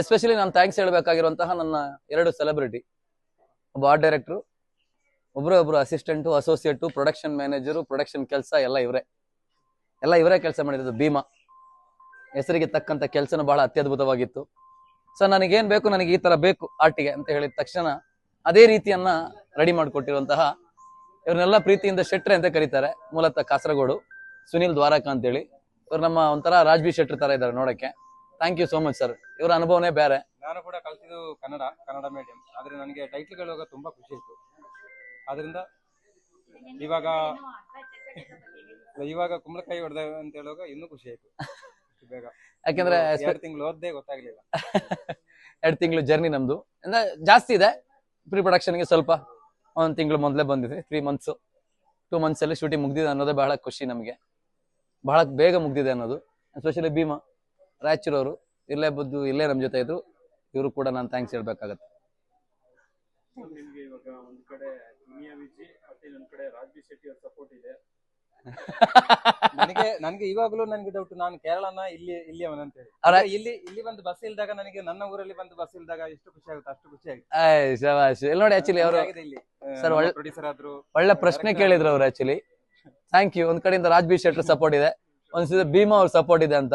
Especially ನಾನು thanks ಹೇಳಬೇಕಾಗಿರುವಂತಹ ನನ್ನ ಎರಡು ಸೆಲೆಬ್ರಿಟಿ ಒಬ್ಬ ಆರ್ಟ್ ಡೈರೆಕ್ಟ್ರು ಒಬ್ರ ಒಬ್ರು assistant associate production manager production ಕೆಲಸ ಎಲ್ಲ ಇವರೇ. ಎಲ್ಲ ಇವರೇ ಕೆಲಸ ಮಾಡಿರೋದು ಭೀಮಾ. ಹೆಸರಿಗೆ ತಕ್ಕಂಥ ಕೆಲಸನೂ ಬಹಳ ಅತ್ಯದ್ಭುತವಾಗಿತ್ತು. ಸೊ ನನಗೇನು ಬೇಕು, ನನಗೆ ಈ ತರ ಬೇಕು ಆರ್ಟಿಗೆ ಅಂತ ಹೇಳಿದ ತಕ್ಷಣ ಅದೇ ರೀತಿಯನ್ನ ರೆಡಿ ಮಾಡಿಕೊಟ್ಟಿರುವಂತಹ ಇವ್ರನ್ನೆಲ್ಲ ಪ್ರೀತಿಯಿಂದ ಶೆಟ್ರೆ ಅಂತ ಕರೀತಾರೆ, ಮೂಲತಃ ಕಾಸರಗೋಡು, ಸುನಿಲ್ ದ್ವಾರಕ ಅಂತೇಳಿ. ಇವ್ರು ನಮ್ಮ ಒಂಥರ ರಾಜ್ಬಿ ಶೆಟ್ರ್ ತರ ಇದ್ದಾರೆ ನೋಡಕ್ಕೆ. Thank you so much sir ಇವರ ಅನುಭವನೇ ಬೇರೆ. ನಾನು ಕೂಡ ಕಲ್ತಿದ್ದು ಕನ್ನಡ ಕನ್ನಡ ಮೀಡಿಯಂ ಆದ್ರೆ ನನಗೆ ಟೈಟ್ಲ್ ಹೇಳುವಾಗ ತುಂಬಾ ಖುಷಿ ಇತ್ತು ಆದ್ರಿಂದ ಇವಾಗ ಇವಾಗ ಕುಂಬಳಕಾಯಿ ಹೊಡೆದ ಅಂತ ಹೇಳುವಾಗ ಇನ್ನೂ ಖುಷಿ ಆಯ್ತು. ಇಷ್ಟು ಬೇಗ. ಯಾಕೆಂದ್ರೆ ಎರಡು ತಿಂಗಳು ಓದ್ದೇ ಗೊತ್ತಾಗ್ಲಿಲ್ಲ. ಎರಡು ತಿಂಗಳು ಜರ್ನಿ ನಮ್ದು. ಅಂದ್ರೆ ಜಾಸ್ತಿ ಇದೆ. ಪ್ರೀ ಪ್ರೊಡಕ್ಷನ್ಗೆ ಸ್ವಲ್ಪ ಒಂದು ತಿಂಗಳು ಮೊದಲೇ ಬಂದಿದೆ ತ್ರೀ ಮಂತ್ಸು ಟೂ ಮಂತ್ಸ್ ಅಲ್ಲಿ ಶೂಟಿಂಗ್ ಮುಗ್ದಿದೆ ಅನ್ನೋದೇ ಬಹಳ ಖುಷಿ ನಮಗೆ. ಬಹಳ ಬೇಗ ಮುಗ್ದಿದೆ ಅನ್ನೋದು. ಎಸ್ಪೆಷಲಿ ಭೀಮಾ. ರಾಯಚೂರವರು ಇಲ್ಲೇ ಬದ್ದು ಇಲ್ಲೇ ನಮ್ಮ ಜೊತೆ ಇದ್ರು. ಇವರು ಕೂಡ ನಾನು ಥ್ಯಾಂಕ್ಸ್ ಹೇಳ್ಬೇಕಾಗತ್ತೆ. ನಿಮ್ಗೆ ಇವಾಗ ಒಂದ್ ಕಡೆ ಮಿಯಾ ವಿಜಿ ಮತ್ತೆ ಇನ್ನೊಂದ್ ಕಡೆ ರಾಜ್ಬಿ ಶೆಟ್ಟಿ ಅವ್ರ ಸಪೋರ್ಟ್ ಇದೆ. ನನಗೆ ನನಗೆ ಇವಾಗಲೂ ನನಗೆ ಡೌಟ್ ನಾನು ಕೇರಳನ ಇಲ್ಲಿ ಇಲ್ಲಿ ಅಂತ ಹೇಳಿ ಅವ್ರ- ಅಂದ್ರೆ ಇಲ್ಲಿ ಇಲ್ಲಿ ಬಂದು ಬಸ್ ಇಲ್ದಾಗ ನನಗೆ ನನ್ನ ಊರಲ್ಲಿ ಬಂದು ಬಸ್ ಇಲ್ದಾಗ ಎಷ್ಟು ಖುಷಿ ಆಗುತ್ತೆ ಅಷ್ಟು ಖುಷಿ ಆಗುತ್ತೆ ಆಯ್ ಶಬಾಷ್. ಇಲ್ಲಿ ನೋಡಿ ಆಕ್ಚುಲಿ ಅವರು ಆಗಿದೆ ಇಲ್ಲಿ. Sir, ಒಳ್ಳೆ- ಪ್ರೊಡ್ಯೂಸರ್ ಆದ್ರು. ಒಳ್ಳೆ ಪ್ರಶ್ನೆ ಕೇಳಿದ್ರು ಅವ್ರು ಆಕ್ಚುಲಿ ಥ್ಯಾಂಕ್ ಯು ಒಂದ್ ಕಡೆಯಿಂದ ರಾಜ್ ಬಿ ಶೆಟ್ರ್ ಸಪೋರ್ಟ್ ಇದೆ. ಒಂದ್ಸಲ ಭೀಮಾ ಅವ್ರ ಸಪೋರ್ಟ್ ಇದೆ ಅಂತ.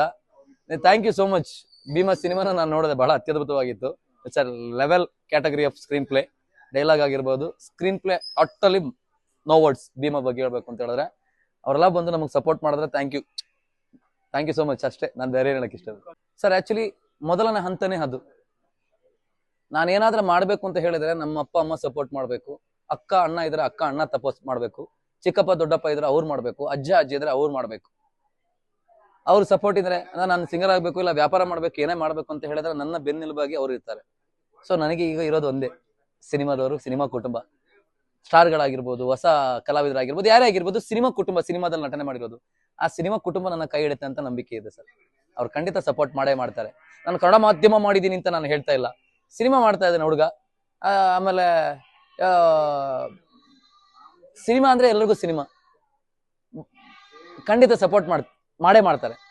Thank you so much Bheema ಸಿನಿಮಾನ ನಾನು ನೋಡಿದೆ ಬಹಳ ಅತ್ಯದ್ಭುತವಾಗಿತ್ತು. It's level category of screenplay dialogue ಆಗಿರ್ಬೋದು screenplay totally no words Bheema ಬಗ್ಗೆ ಹೇಳ್ಬೇಕು ಅಂತ ಹೇಳಿದ್ರೆ. ಅವರೆಲ್ಲ ಬಂದು ನಮಗೆ ಸಪೋರ್ಟ್ ಮಾಡಿದ್ರೆ thank you thank you so much ಅಷ್ಟೇ, ನಾನು ಬೇರೆ ಹೇಳಕ್ಕೆ ಇಷ್ಟ ಸರ್ ಆಕ್ಚುಲಿ ಮೊದಲನೇ ಹಂತನೇ ಅದು. ನಾನು ಮಾಡಬೇಕು ಮಾಡ್ಬೇಕು ಅಂತ ಹೇಳಿದ್ರೆ ನಮ್ಮ ಅಪ್ಪ, ಅಮ್ಮ ಸಪೋರ್ಟ್ ಮಾಡಬೇಕು. ಅಕ್ಕ, ಅಣ್ಣ ಇದ್ರೆ ಅಕ್ಕ, ಅಣ್ಣ ತಪಸ್ ಮಾಡಬೇಕು. ಚಿಕ್ಕಪ್ಪ, ದೊಡ್ಡಪ್ಪ ಇದ್ರೆ ಅವ್ರು ಮಾಡಬೇಕು. ಅಜ್ಜ, ಅಜ್ಜಿ ಇದ್ರೆ ಅವ್ರು ಮಾಡ್ಬೇಕು. ಅವ್ರ ಸಪೋರ್ಟ್ ಇದ್ರೆ ನಾನು ಸಿಂಗರ್ ಆಗ್ಬೇಕು, ಇಲ್ಲ ವ್ಯಾಪಾರ ಮಾಡ್ಬೇಕು, ಏನೇ ಮಾಡ್ಬೇಕು ಅಂತ ಹೇಳಿದ್ರೆ ನನ್ನ ಬೆನ್ನೆಲುಬಾಗಿ ಅವ್ರು ಇರ್ತಾರೆ. ಸೊ ನನಗೆ ಈಗ ಇರೋದು ಒಂದೇ, ಸಿನಿಮಾದವರು, ಸಿನಿಮಾ ಕುಟುಂಬ. ಸ್ಟಾರ್ಗಳಾಗಿರ್ಬೋದು, ಹೊಸ ಕಲಾವಿದರಾಗಿರ್ಬೋದು, ಯಾರೇ ಆಗಿರ್ಬೋದು, ಸಿನಿಮಾ ಕುಟುಂಬ, ಸಿನಿಮಾದಲ್ಲಿ ನಟನೆ ಮಾಡಿರೋದು. ಆ ಸಿನಿಮಾ ಕುಟುಂಬ ನನ್ನ ಕೈ ಹಿಡುತ್ತೆ ಅಂತ ನಂಬಿಕೆ ಇದೆ ಸರ್. ಅವ್ರು ಖಂಡಿತ ಸಪೋರ್ಟ್ ಮಾಡೇ ಮಾಡ್ತಾರೆ. ನಾನು ಕನ್ನಡ ಮಾಧ್ಯಮ ಮಾಡಿದ್ದೀನಿ ಅಂತ ನಾನು ಹೇಳ್ತಾ ಇಲ್ಲ. ಸಿನಿಮಾ ಮಾಡ್ತಾ ಇದ್ದೇನೆ ಹುಡುಗ. ಆಮೇಲೆ ಸಿನಿಮಾ ಅಂದ್ರೆ ಎಲ್ರಿಗೂ ಸಿನಿಮಾ. ಖಂಡಿತ ಸಪೋರ್ಟ್ ಮಾಡ್ ಮಾಡೇ ಮಾಡ್ತಾರೆ.